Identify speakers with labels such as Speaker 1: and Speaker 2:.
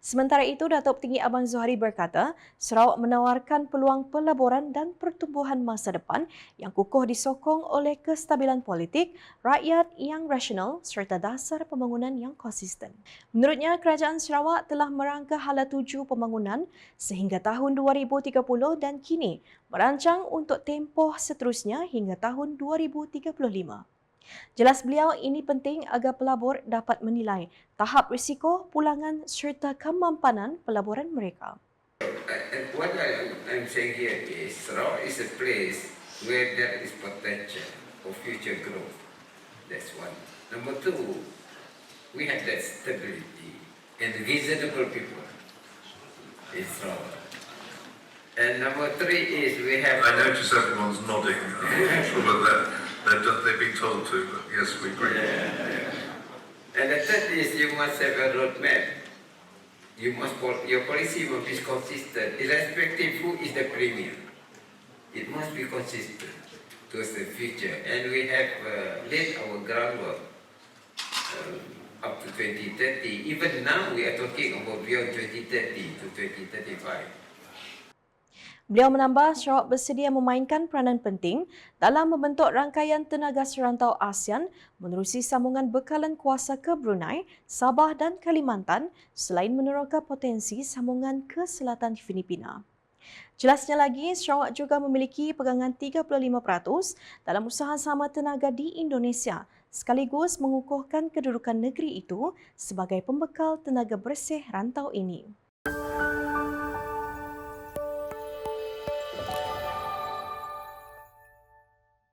Speaker 1: Sementara itu, Datuk Tinggi Abang Zuhari berkata, Sarawak menawarkan peluang pelaburan dan pertumbuhan masa depan yang kukuh disokong oleh kestabilan politik, rakyat yang rasional serta dasar pembangunan yang konsisten. Menurutnya, Kerajaan Sarawak telah merangka hala tuju pembangunan sehingga tahun 2030 dan kini merancang untuk tempoh seterusnya hingga tahun 2035. Jelas beliau ini penting agar pelabur dapat menilai tahap risiko, pulangan serta kemampanan pelaburan mereka.
Speaker 2: And what I, I'm saying here is Sarawak is a place where there is potential for future growth. That's one. Number two, we have that stability and reasonable people in Sarawak. And number three is we have.
Speaker 3: I notice everyone's nodding. I'm not sure whether that, they've, done- they've been told to, but yes, we agree.
Speaker 2: And the third is you must have a roadmap. You must, your policy must be consistent, irrespective who is the premier. It must be consistent towards the future. And we have uh, laid our groundwork um, up to 2030. Even now we are talking about beyond 2030 to 2035.
Speaker 1: Beliau menambah Sarawak bersedia memainkan peranan penting dalam membentuk rangkaian tenaga serantau ASEAN menerusi sambungan bekalan kuasa ke Brunei, Sabah dan Kalimantan selain meneroka potensi sambungan ke selatan Filipina. Jelasnya lagi, Sarawak juga memiliki pegangan 35% dalam usaha sama tenaga di Indonesia sekaligus mengukuhkan kedudukan negeri itu sebagai pembekal tenaga bersih rantau ini.